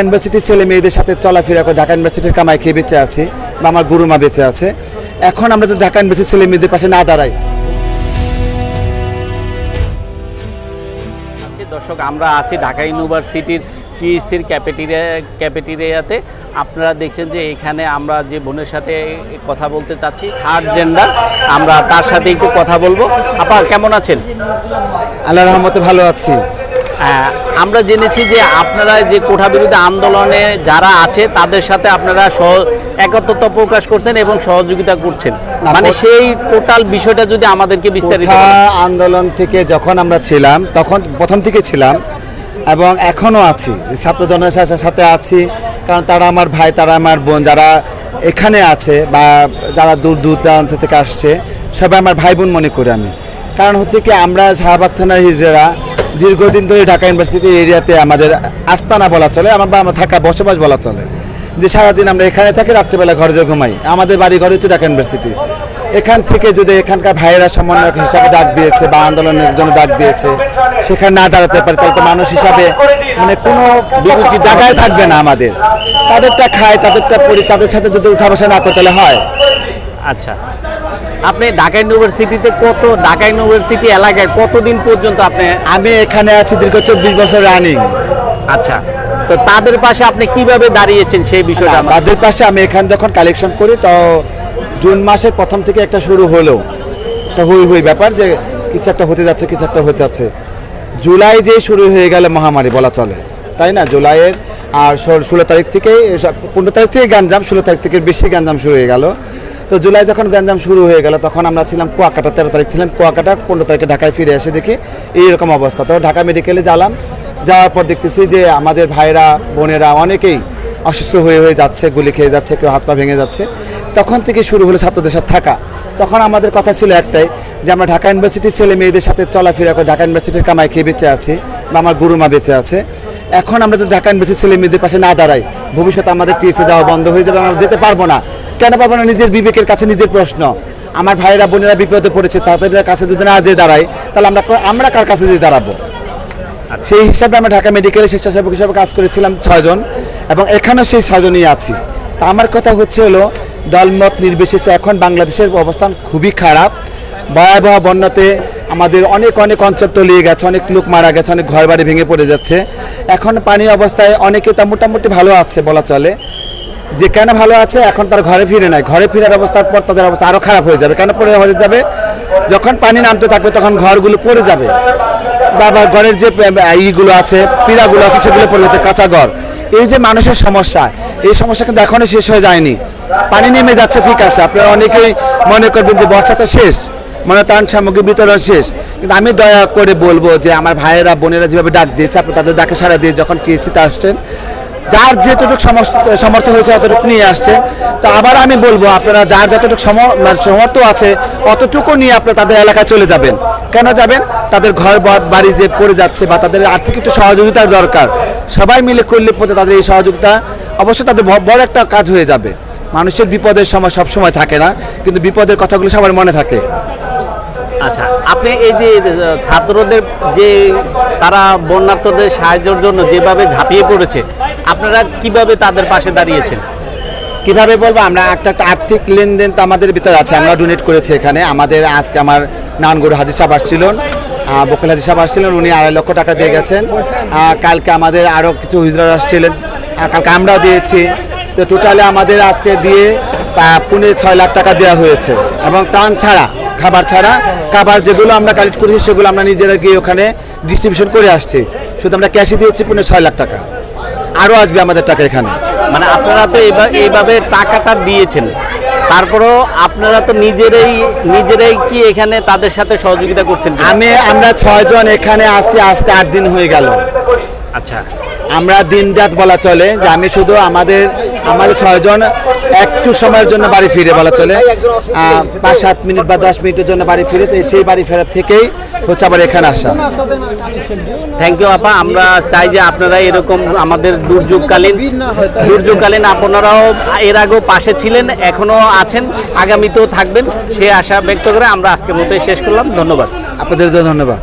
ইউনিভার্সিটির ছেলে মেয়েদের সাথে চলাফেরা করে ঢাকা ইউনিভার্সিটির কামাই খেয়ে বেঁচে আছে বা আমার গুরুমা বেঁচে আছে। এখন আমরা যদি ঢাকা ইউনিভার্সিটির ছেলে মেয়েদের পাশে না দাঁড়াই। আছি দর্শক আমরা আছি ঢাকা ইউনিভার্সিটির টিএসসির ক্যাফেটেরিয়া ক্যাফেটেরিয়াতে। আপনারা দেখছেন যে এখানে আমরা যে বোনের সাথে কথা বলতে চাচ্ছি থার্ড জেন্ডার আমরা তার সাথে একটু কথা বলব। আপা কেমন আছেন? আল্লাহ রহমতে ভালো আছি। আহ, আমরা জেনেছি যে আপনারা যে কোঠা বিরোধী আন্দোলনে যারা আছে তাদের সাথে আপনারা সহ একত্রতা প্রকাশ করছেন এবং সহযোগিতা করছেন। মানে সেই টোটাল বিষয়টা যদি আমাদেরকে বিস্তারিত আন্দোলন থেকে যখন আমরা ছিলাম তখন প্রথম থেকে ছিলাম এবং এখনও আছি। ছাত্র জনসার সাথে আছি কারণ তারা আমার ভাই তারা আমার বোন যারা এখানে আছে বা যারা দূর দূর দূরান্ত থেকে আসছে সবাই আমার ভাই বোন মনে করি আমি। কারণ হচ্ছে কি আমরা শাহবাগ থানার হিজড়া দীর্ঘদিন ধরে ঢাকা ইউনিভার্সিটি এরিয়াতে আমাদের আস্তানা বলা চলে, আমার বা আমার থাকা বসবাস বলা চলে। যে সারাদিন আমরা এখানে থাকি, রাত্রিবেলা ঘরে যে ঘুমাই। আমাদের বাড়ি ঘর হচ্ছে ঢাকা ইউনিভার্সিটি। এখান থেকে যদি এখানকার ভাইয়েরা সমন্বয়ক হিসাবে ডাক দিয়েছে বা আন্দোলনের জন্য ডাক দিয়েছে, সেখানে না দাঁড়াতে পারে, তাহলে তো মানুষ হিসাবে মানে কোনো বিরোধী জায়গায় থাকবে না আমাদের। তাদেরটা খায়, তাদেরটা পড়ি তাদের সাথে যদি উঠা বসা না করে, তাহলে হয়। আচ্ছা। আপনি ঢাকা ইউনিভার্সিটিতে কত ঢাকা ইউনিভার্সিটি এলাকায় কতদিন পর্যন্ত আপনি আমি এখানে আছি দীর্ঘ চব্বিশ বছর রানিং আচ্ছা তো তাদের পাশে আপনি কীভাবে দাঁড়িয়েছেন সেই বিষয়টা তাদের পাশে আমি এখানে যখন কালেকশন করি তো জুন মাসের প্রথম থেকে একটা শুরু হলো। একটা হুই হুই ব্যাপার যে কিছু একটা হতে যাচ্ছে কিছু একটা হতে যাচ্ছে। জুলাই যে শুরু হয়ে গেল মহামারী বলা চলে। তাই না? জুলাইয়ের আর ষোলো তারিখ থেকে পনেরো তারিখ থেকে গাঞ্জাম ষোলো তারিখ থেকে বেশি গাঞ্জাম শুরু হয়ে গেল। তো জুলাই যখন গাঞ্জাম শুরু হয়ে গেল, তখন আমরা ছিলাম কুয়াকাটা, তেরো তারিখ ছিলাম কুয়াকাটা, পনেরো তারিখে ঢাকায় ফিরে এসে দেখি এইরকম অবস্থা। তো ঢাকা মেডিকেলে গেলাম যাওয়ার পর দেখতেছি যে আমাদের ভাইরা, বোনেরা অনেকেই অসুস্থ হয়ে হয়ে যাচ্ছে, গুলি খেয়ে যাচ্ছে, কেউ হাত পা ভেঙে যাচ্ছে। তখন থেকে শুরু হলো ছাত্রদের সাথে থাকা। তখন আমাদের কথা ছিল একটাই যে আমরা ঢাকা ইউনিভার্সিটির ছেলে মেয়েদের সাথে চলাফেরা করে ঢাকা ইউনিভার্সিটির কামাই খেয়ে বেঁচে আছি বা আমার গুরুমা বেঁচে আছে। এখন আমরা যদি ঢাকা ইউনিভার্সিটির ছেলে মেয়েদের পাশে না দাঁড়াই, ভবিষ্যতে আমাদের টিএসে যাওয়া বন্ধ হয়ে যাবে, আমরা যেতে পারব না। কেন পারব না নিজের বিবেকের কাছে নিজের প্রশ্ন? আমার ভাইয়েরা বোনেরা বিপদে পড়েছে তাদের কাছে যদি না যেয়ে দাঁড়াই তাহলে আমরা আমরা কার কাছে দিয়ে দাঁড়াবো? সেই হিসাবে আমরা ঢাকা মেডিকেলে স্বেচ্ছাসেবক হিসাবে কাজ করেছিলাম ছয়জন এবং এখানেও সেই ছয়জনই আছি। তা আমার কথা হচ্ছে হলো দলমত নির্বিশেষে এখন বাংলাদেশের অবস্থান খুবই খারাপ। ভয়াবহ বন্যাতে আমাদের অনেক অনেক অঞ্চল তলিয়ে গেছে অনেক লোক মারা গেছে অনেক ঘর বাড়ি ভেঙে পড়ে যাচ্ছে। এখন পানি অবস্থায় অনেকে তা মোটামুটি ভালো আছে বলা চলে। যে কেন ভালো আছে, এখন তার ঘরে ফিরে নাই। ঘরে ফিরার অবস্থার পর তাদের অবস্থা আরও খারাপ হয়ে যাবে। কেন পরে হয়ে যাবে? যখন পানি নামতে থাকবে, তখন ঘরগুলো পড়ে যাবে। বা ঘরের যে ইগুলো আছে পীড়াগুলো আছে, সেগুলো পড়ে যেতে কাঁচা ঘর। এই যে মানুষের সমস্যা, এই সমস্যা কিন্তু এখনও শেষ হয়ে যায়নি। পানি নেমে যাচ্ছে, ঠিক আছে। আপনারা অনেকেই মনে করবেন যে বর্ষা তো শেষ মানে ত্রাণ সামগ্রী বিতরণ শেষ। কিন্তু আমি দয়া করে বলব যে আমার ভাইয়েরা, বোনেরা যেভাবে ডাক দিয়েছে আপনি তাদের ডাকে সারা দিয়ে যখন টিএসিতে আসছেন যার যেতটুকু সমর্থ হয়েছে অতটুকু নিয়ে আসছে। তো আবার আমি বলব, আপনারা যার যতটুকু মানে সমর্থ আছে, অতটুকু নিয়ে আপনারা তাদের এলাকায় চলে যাবেন। কেন যাবেন? তাদের ঘর বাড়ি যে পড়ে যাচ্ছে বা তাদের আর্থিক একটু সহযোগিতার দরকার। সবাই মিলে করলে পথে তাদের এই সহযোগিতা অবশ্যই তাদের বড় একটা কাজ হয়ে যাবে। মানুষের বিপদের সময় সব সময় থাকে না, কিন্তু বিপদের কথাগুলো সবার মনে থাকে। আচ্ছা আপনি এই যে ছাত্রদের যে, তারা বন্যার্থদের সাহায্যের জন্য যেভাবে ঝাঁপিয়ে পড়েছে আপনারা কীভাবে তাদের পাশে দাঁড়িয়েছেন? কীভাবে বলব, আমরা একটা আর্থিক লেনদেন তো আমাদের ভিতরে আছে, আমরা ডোনেট করেছি এখানে। আমাদের আজকে আমার নানগুরু হাদিস সাহেব আসছিলেন বকুল হাদিস সাহেব আসছিলেন, উনি আড়াই লক্ষ টাকা দিয়ে গেছেন। কালকে আমাদের আরও কিছু হুজরা আসছিলেন কালকে আমরাও দিয়েছি। তো টোটালে আমাদের আজকে দিয়ে পুনে ছয় লাখ টাকা দেওয়া হয়েছে। এবং ত্রাণ ছাড়া, খাবার ছাড়া, খাবার যেগুলো আমরা কালেক্ট করেছি, সেগুলো আমরা নিজেরা গিয়ে ওখানে ডিস্ট্রিবিউশন করে আসছি। শুধু আমরা ক্যাশে দিয়েছি পুনে ছয় লাখ টাকা। আরও আসবে আমাদের টাকা এখানে। মানে আপনারা তো এইভাবে টাকাটা দিয়েছেন। তারপরেও আপনারা তো নিজেরাই নিজেরাই কি এখানে তাদের সাথে সহযোগিতা করছেন আমি আমরা ছয়জন এখানে আসছি আসতে আট দিন হয়ে গেল। আচ্ছা। আমরা দিন রাত বলা চলে যে আমি শুধু আমাদের আমাদের ছয়জন একটু সময়ের জন্য বাড়ি ফিরে বলা চলে। পাঁচ সাত মিনিট বা দশ মিনিটের জন্য বাড়ি ফিরে তো সেই বাড়ি ফেরার থেকেই হচ্ছে আবার এখানে আসা। থ্যাংক ইউ আপা। আমরা চাই যে আপনারা এরকম আমাদের দুর্যোগকালীন দুর্যোগকালীন আপনারাও এর আগেও পাশে ছিলেন এখনও আছেন আগামীতেও থাকবেন। সে আশা ব্যক্ত করে আমরা আজকের মতোই শেষ করলাম। ধন্যবাদ। আপনাদের ধন্যবাদ।